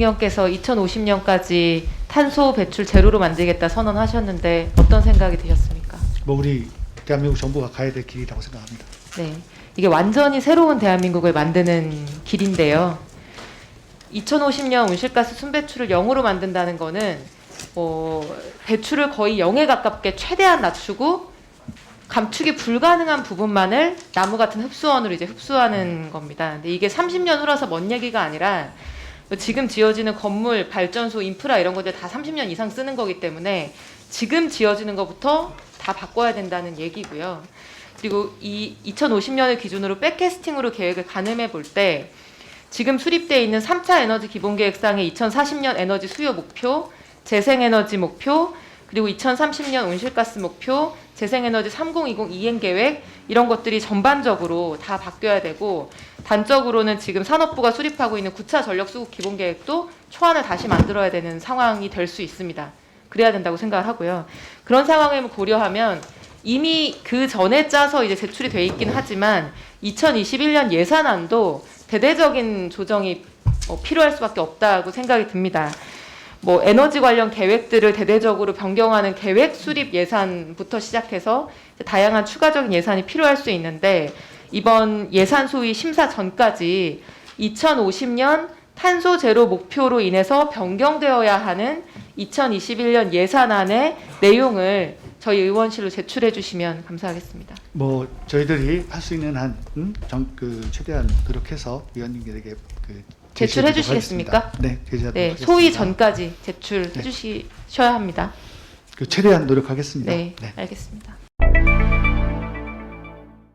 대통령께서 2050년까지 탄소 배출 제로로 만들겠다 선언하셨는데 어떤 생각이 드셨습니까? 뭐 우리 대한민국 정부가 가야 될 길이라고 생각합니다. 네. 이게 완전히 새로운 대한민국을 만드는 길인데요. 2050년 온실가스 순배출을 0으로 만든다는 거는 어, 배출을 거의 0에 가깝게 최대한 낮추고 감축이 불가능한 부분만을 나무 같은 흡수원으로 이제 흡수하는 겁니다. 근데 이게 30년 후라서 먼 얘기가 아니라 지금 지어지는 건물, 발전소, 인프라 이런 것들 다 30년 이상 쓰는 거기 때문에 지금 지어지는 것부터 다 바꿔야 된다는 얘기고요. 그리고 이 2050년을 기준으로 백캐스팅으로 계획을 가늠해 볼 때 지금 수립돼 있는 3차 에너지 기본계획상의 2040년 에너지 수요 목표, 재생에너지 목표, 그리고 2030년 온실가스 목표, 재생에너지 3020 이행 계획 이런 것들이 전반적으로 다 바뀌어야 되고 단적으로는 지금 산업부가 수립하고 있는 9차 전력 수급 기본 계획도 초안을 다시 만들어야 되는 상황이 될 수 있습니다. 그래야 된다고 생각을 하고요. 그런 상황을 고려하면 이미 그 전에 짜서 이제 제출이 돼 있긴 하지만 2021년 예산안도 대대적인 조정이 어, 필요할 수밖에 없다고 생각이 듭니다. 뭐 에너지 관련 계획들을 대대적으로 변경하는 계획 수립 예산부터 시작해서 다양한 추가적인 예산이 필요할 수 있는데 이번 예산 소위 심사 전까지 2050년 탄소 제로 목표로 인해서 변경되어야 하는 2021년 예산안의 내용을 저희 의원실로 제출해 주시면 감사하겠습니다. 뭐 저희들이 할 수 있는 한 음? 정, 그 최대한 노력해서 위원님들에게 그 제출해 주시겠습니까? 네, 제시하도록 네, 하겠습니다. 소위 전까지 제출해 네. 주시셔야 합니다. 그 최대한 노력하겠습니다. 네, 네. 알겠습니다.